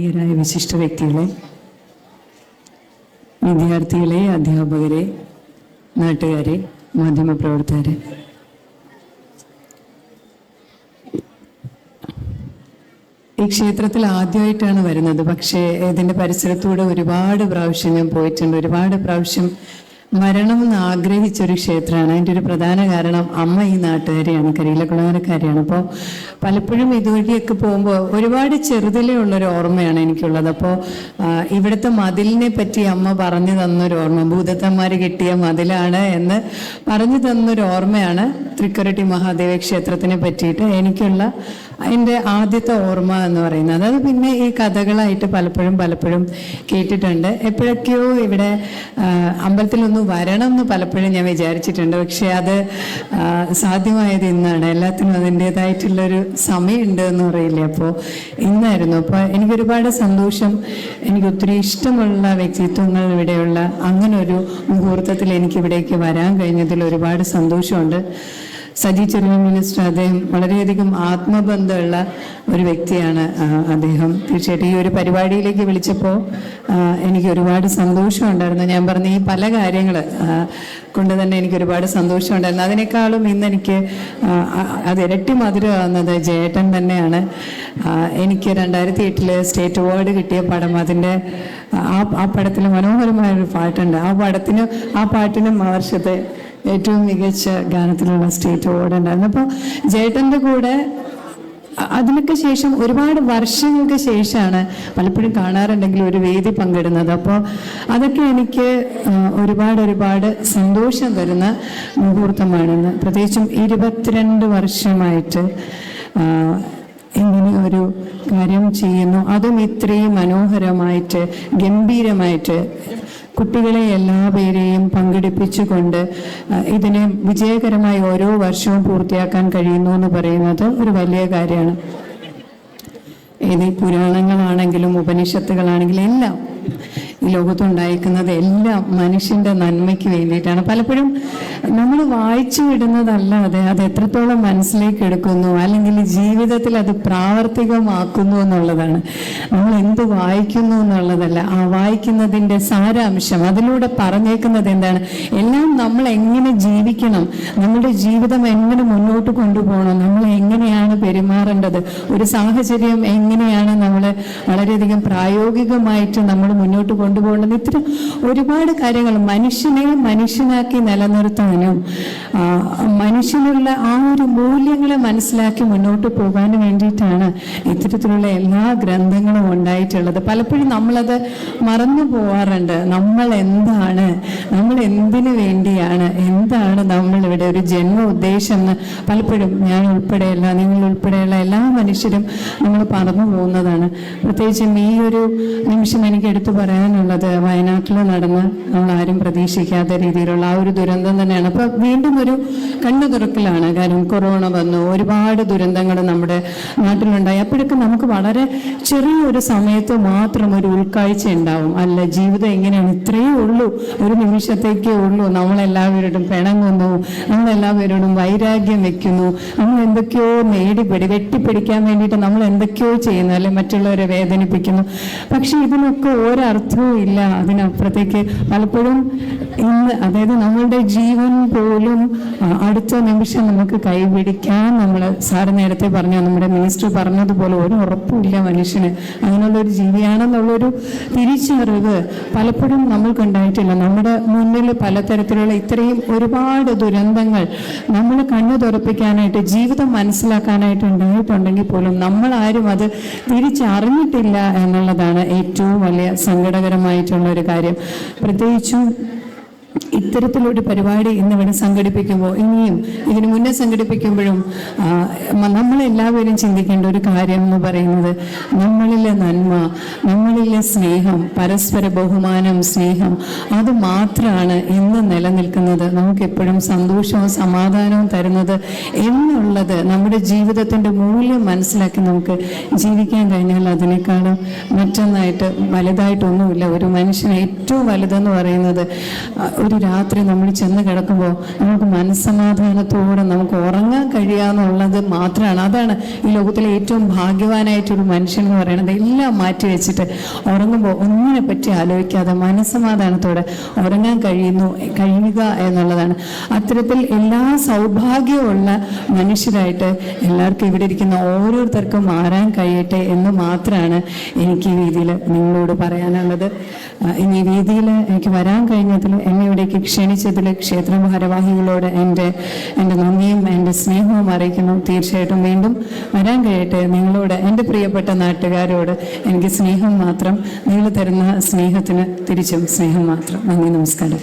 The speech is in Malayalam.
ആദരണീയരായ വിശിഷ്ട വ്യക്തികളെ വിദ്യാർത്ഥികളെ അധ്യാപകരെ നാട്ടുകാരെ മാധ്യമപ്രവർത്തകരെ. ഈ ക്ഷേത്രത്തിൽ ആദ്യമായിട്ടാണ് വരുന്നത്. പക്ഷേ ഇതിന്റെ പരിസരത്തൂടെ ഒരുപാട് പ്രാവശ്യം ഞാൻ പോയിട്ടുണ്ട്. ഒരുപാട് പ്രാവശ്യം മരണം എന്ന് ആഗ്രഹിച്ച ഒരു ക്ഷേത്രമാണ്. അതിന്റെ ഒരു പ്രധാന കാരണം അമ്മ ഈ നാട്ടുകാരിയാണ് കരിയിലക്കുളങ്ങരക്കാരിയാണ് അപ്പോൾ പലപ്പോഴും ഇതുവഴിയൊക്കെ പോകുമ്പോൾ ഒരുപാട് ചെറുതിലേ ഉള്ളൊരു ഓർമ്മയാണ് എനിക്കുള്ളത്. അപ്പോൾ ഇവിടുത്തെ മതിലിനെ പറ്റി അമ്മ പറഞ്ഞു തന്നൊരു ഓർമ്മ ഭൂതത്തന്മാർ കിട്ടിയ മതിലാണ് എന്ന് പറഞ്ഞു തന്നൊരു ഓർമ്മയാണ് തൃക്കുരട്ടി മഹാദേവ ക്ഷേത്രത്തിനെ പറ്റിയിട്ട് എനിക്കുള്ള അതിന്റെ ആദ്യത്തെ ഓർമ്മ എന്ന് പറയുന്നത്. അതായത് പിന്നെ ഈ കഥകളായിട്ട് പലപ്പോഴും പലപ്പോഴും കേട്ടിട്ടുണ്ട്. എപ്പോഴൊക്കെയോ ഇവിടെ അമ്പലത്തിലൊന്നും വരണം എന്ന് പലപ്പോഴും ഞാൻ വിചാരിച്ചിട്ടുണ്ട്. പക്ഷേ അത് സാധ്യമായത് ഇന്നാണ്. എല്ലാത്തിനും അതിന്റേതായിട്ടുള്ളൊരു സമയമുണ്ട് എന്ന് പറയില്ലേ? അപ്പോൾ ഇന്നായിരുന്നു. അപ്പോൾ എനിക്കൊരുപാട് സന്തോഷം. എനിക്ക് ഒത്തിരി ഇഷ്ടമുള്ള വ്യക്തിത്വങ്ങൾ ഇവിടെയുള്ള അങ്ങനെ ഒരു മുഹൂർത്തത്തിൽ എനിക്കിവിടേക്ക് വരാൻ കഴിഞ്ഞതിൽ ഒരുപാട് സന്തോഷമുണ്ട്. സജി ചെറിയ മിനിസ്റ്റർ അദ്ദേഹം വളരെയധികം ആത്മബന്ധമുള്ള ഒരു വ്യക്തിയാണ് അദ്ദേഹം. തീർച്ചയായിട്ടും ഈ ഒരു പരിപാടിയിലേക്ക് വിളിച്ചപ്പോൾ എനിക്ക് ഒരുപാട് സന്തോഷമുണ്ടായിരുന്നു ഞാൻ പറഞ്ഞ ഈ പല കാര്യങ്ങൾ കൊണ്ട് തന്നെ എനിക്ക് ഒരുപാട് സന്തോഷമുണ്ടായിരുന്നു അതിനേക്കാളും ഇന്ന് എനിക്ക് അത് ഇരട്ടി മധുരമാകുന്നത് ജയേട്ടൻ തന്നെയാണ്. എനിക്ക് രണ്ടായിരത്തി എട്ടിൽ സ്റ്റേറ്റ് അവാർഡ് കിട്ടിയ പടം അതിന്റെ ആ ആ പടത്തിൽ മനോഹരമായ ഒരു പാട്ടുണ്ട്. ആ പടത്തിന് ആ പാട്ടിനും ആ വർഷത്തെ ഏറ്റവും മികച്ച ഗാനത്തിലുള്ള സ്റ്റേറ്റ് അവാർഡ് ഉണ്ടായിരുന്നു. അപ്പോൾ ജേട്ടന്റെ കൂടെ അതിനൊക്കെ ശേഷം ഒരുപാട് വർഷങ്ങൾക്ക് ശേഷമാണ് പലപ്പോഴും കാണാറുണ്ടെങ്കിൽ ഒരു വേദി പങ്കിടുന്നത്. അപ്പോൾ അതൊക്കെ എനിക്ക് ഒരുപാട് ഒരുപാട് സന്തോഷം തരുന്ന മുഹൂർത്തമാണെന്ന്. പ്രത്യേകിച്ചും ഇരുപത്തിരണ്ട് വർഷമായിട്ട് ഇങ്ങനെ ഒരു കാര്യം ചെയ്യുന്നു. അതും ഇത്രയും മനോഹരമായിട്ട് ഗംഭീരമായിട്ട് കുട്ടികളെ എല്ലാ പേരെയും പങ്കെടുപ്പിച്ചുകൊണ്ട് ഇതിനെ വിജയകരമായി ഓരോ വർഷവും പൂർത്തിയാക്കാൻ കഴിയുന്നു എന്ന് പറയുന്നത് ഒരു വലിയ കാര്യമാണ്. ഏത് പുരാണങ്ങളാണെങ്കിലും ഉപനിഷത്തുകളാണെങ്കിലും എല്ലാം ലോകത്തുണ്ടായിരിക്കുന്നത് എല്ലാം മനുഷ്യന്റെ നന്മയ്ക്ക് വേണ്ടിയിട്ടാണ്. പലപ്പോഴും നമ്മൾ വായിച്ചു വിടുന്നതല്ലാതെ അത് എത്രത്തോളം മനസ്സിലേക്ക് എടുക്കുന്നു അല്ലെങ്കിൽ ജീവിതത്തിൽ അത് പ്രാവർത്തികമാക്കുന്നു എന്നുള്ളതാണ്. നമ്മൾ എന്ത് വായിക്കുന്നു എന്നുള്ളതല്ല ആ വായിക്കുന്നതിന്റെ സാരാംശം അതിലൂടെ പറഞ്ഞേക്കുന്നത് എന്താണ്? എല്ലാം നമ്മൾ എങ്ങനെ ജീവിക്കണം നമ്മുടെ ജീവിതം എങ്ങനെ മുന്നോട്ട് കൊണ്ടുപോകണം നമ്മൾ എങ്ങനെയാണ് പെരുമാറേണ്ടത് ഒരു സാഹചര്യം എങ്ങനെയാണ് നമ്മൾ വളരെയധികം പ്രായോഗികമായിട്ട് നമ്മൾ മുന്നോട്ട് കൊണ്ടുപോകേണ്ടത്. ഇത്തരം ഒരുപാട് കാര്യങ്ങൾ മനുഷ്യനെ മനുഷ്യനാക്കി നിലനിർത്താനും മനുഷ്യനുള്ള ആ ഒരു മൂല്യങ്ങളെ മനസ്സിലാക്കി മുന്നോട്ട് പോകാൻ വേണ്ടിയിട്ടാണ് ഇത്തരത്തിലുള്ള എല്ലാ ഗ്രന്ഥങ്ങളും ഉണ്ടായിട്ടുള്ളത്. പലപ്പോഴും നമ്മളത് മറന്നു പോവാറുണ്ട്. നമ്മൾ എന്താണ് നമ്മൾ എന്തിനു വേണ്ടിയാണ് എന്താണ് നമ്മൾ ഇവിടെ ഒരു ജന്മ ഉദ്ദേശം എന്ന് പലപ്പോഴും ഞാൻ ഉൾപ്പെടെയല്ല നിങ്ങൾ ഉൾപ്പെടെയുള്ള എല്ലാ മനുഷ്യരും നമ്മൾ പറന്നു പോകുന്നതാണ്. പ്രത്യേകിച്ചും ഈ ഒരു നിമിഷം എനിക്ക് എടുത്തു പറയാനുള്ളത് വയനാട്ടിൽ നടന്ന് നമ്മൾ ആരും പ്രതീക്ഷിക്കാത്ത രീതിയിലുള്ള ആ ഒരു ദുരന്തം തന്നെയാണ്. അപ്പോൾ വീണ്ടും ഒരു കണ്ണു തുറക്കലാണ്. കാരണം കൊറോണ വന്നു. ഒരുപാട് ദുരന്തങ്ങൾ നമ്മുടെ നാട്ടിലുണ്ടായി. അപ്പോഴൊക്കെ നമുക്ക് വളരെ ചെറിയൊരു സമയത്ത് മാത്രം ഒരു ഉൾക്കാഴ്ച ഉണ്ടാവും. അല്ല ജീവിതം എങ്ങനെയാണ്? ഇത്രയേ ഉള്ളൂ. ഒരു നിമിഷത്തേക്കേ ഉള്ളൂ. നമ്മളെല്ലാവരോടും പിണങ്ങുന്നു. നമ്മളെല്ലാവരോടും വൈരാഗ്യം വെക്കുന്നു. നമ്മൾ എന്തൊക്കെയോ നേടിപ്പിടി വെട്ടിപ്പിടിക്കാൻ വേണ്ടിയിട്ട് നമ്മൾ എന്തൊക്കെയോ ചെയ്യുന്നു. അല്ലെ മറ്റുള്ളവരെ വേദനിപ്പിക്കുന്നു. പക്ഷെ ഇതിനൊക്കെ ഒരർത്ഥവും ഇല്ല. അതിനപ്പുറത്തേക്ക് പലപ്പോഴും ഇന്ന് അതായത് നമ്മളുടെ ജീവൻ പോലും അടുത്ത നിമിഷം നമുക്ക് കൈപിടിക്കാൻ നമ്മൾ സാറ് നേരത്തെ പറഞ്ഞു നമ്മുടെ മിനിസ്റ്റർ പറഞ്ഞതുപോലെ ഒരു ഉറപ്പുമില്ല മനുഷ്യന്. അങ്ങനെയുള്ള ഒരു ജീവിയാണെന്നുള്ളൊരു തിരിച്ചറിവ് പലപ്പോഴും നമ്മൾക്കുണ്ടായിട്ടില്ല. നമ്മുടെ മുന്നിൽ പലതരത്തിലുള്ള ഇത്രയും ഒരുപാട് ദുരന്തങ്ങൾ നമ്മൾ കണ്ണു തുറപ്പിക്കാനായിട്ട് ജീവിതം മനസ്സിലാക്കാനായിട്ട് ഉണ്ടായിട്ടുണ്ടെങ്കിൽ പോലും ആരും അത് തിരിച്ചറിഞ്ഞിട്ടില്ല എന്നുള്ളതാണ് ഏറ്റവും വലിയ സങ്കടകരമായിട്ടുള്ള ഒരു കാര്യം. പ്രത്യേകിച്ചും ഇത്തരത്തിലൊരു പരിപാടി ഇന്നിവിടെ സംഘടിപ്പിക്കുമ്പോൾ ഇനിയും ഇതിനു മുന്നേ സംഘടിപ്പിക്കുമ്പോഴും നമ്മളെല്ലാവരും ചിന്തിക്കേണ്ട ഒരു കാര്യം എന്ന് പറയുന്നത് നമ്മളിലെ നന്മ നമ്മളിലെ സ്നേഹം പരസ്പര ബഹുമാനം സ്നേഹം അത് മാത്രമാണ് ഇന്ന് നിലനിൽക്കുന്നത്. നമുക്കെപ്പോഴും സന്തോഷവും സമാധാനവും തരുന്നത് എന്നുള്ളത് നമ്മുടെ ജീവിതത്തിന്റെ മൂല്യം മനസ്സിലാക്കി നമുക്ക് ജീവിക്കാൻ കഴിഞ്ഞാൽ അതിനേക്കാളും മറ്റൊന്നായിട്ട് വലുതായിട്ടൊന്നുമില്ല. ഒരു മനുഷ്യന് ഏറ്റവും വലുതെന്ന് പറയുന്നത് ഒരു രാത്രി നമ്മൾ ചെന്ന് കിടക്കുമ്പോൾ നമുക്ക് മനസ്സമാധാനത്തോടെ നമുക്ക് ഉറങ്ങാൻ കഴിയാന്നുള്ളത് മാത്രമാണ്. അതാണ് ഈ ലോകത്തിലെ ഏറ്റവും ഭാഗ്യവാനായിട്ടൊരു മനുഷ്യൻ എന്ന് പറയുന്നത്. എല്ലാം മാറ്റി വെച്ചിട്ട് ഉറങ്ങുമ്പോൾ ഒന്നിനെ പറ്റി ആലോചിക്കാതെ മനസ്സമാധാനത്തോടെ ഉറങ്ങാൻ കഴിയുന്നു കഴിയുക എന്നുള്ളതാണ്. അത്തരത്തിൽ എല്ലാ സൗഭാഗ്യമുള്ള മനുഷ്യരായിട്ട് എല്ലാവർക്കും ഇവിടെ ഇരിക്കുന്ന ഓരോരുത്തർക്കും മാറാൻ കഴിയട്ടെ എന്ന് മാത്രമാണ് എനിക്ക് ഈ രീതിയിൽ നിങ്ങളോട് പറയാനുള്ളത്. ഇനി ഈ രീതിയിൽ എനിക്ക് വരാൻ കഴിഞ്ഞതിൽ എന്നെ ഇവിടേക്ക് ക്ഷണിച്ചതിൽ ക്ഷേത്ര ഭാരവാഹികളോട് എന്റെ എന്റെ നന്ദിയും എന്റെ സ്നേഹവും അറിയിക്കുന്നു. തീർച്ചയായിട്ടും വീണ്ടും വരാൻ കഴിയട്ടെ. നിങ്ങളോട് എന്റെ പ്രിയപ്പെട്ട നാട്ടുകാരോട് എനിക്ക് സ്നേഹം മാത്രം നിങ്ങൾ തരുന്ന സ്നേഹത്തിന് തിരിച്ചും സ്നേഹം മാത്രം. നന്ദി നമസ്കാരം.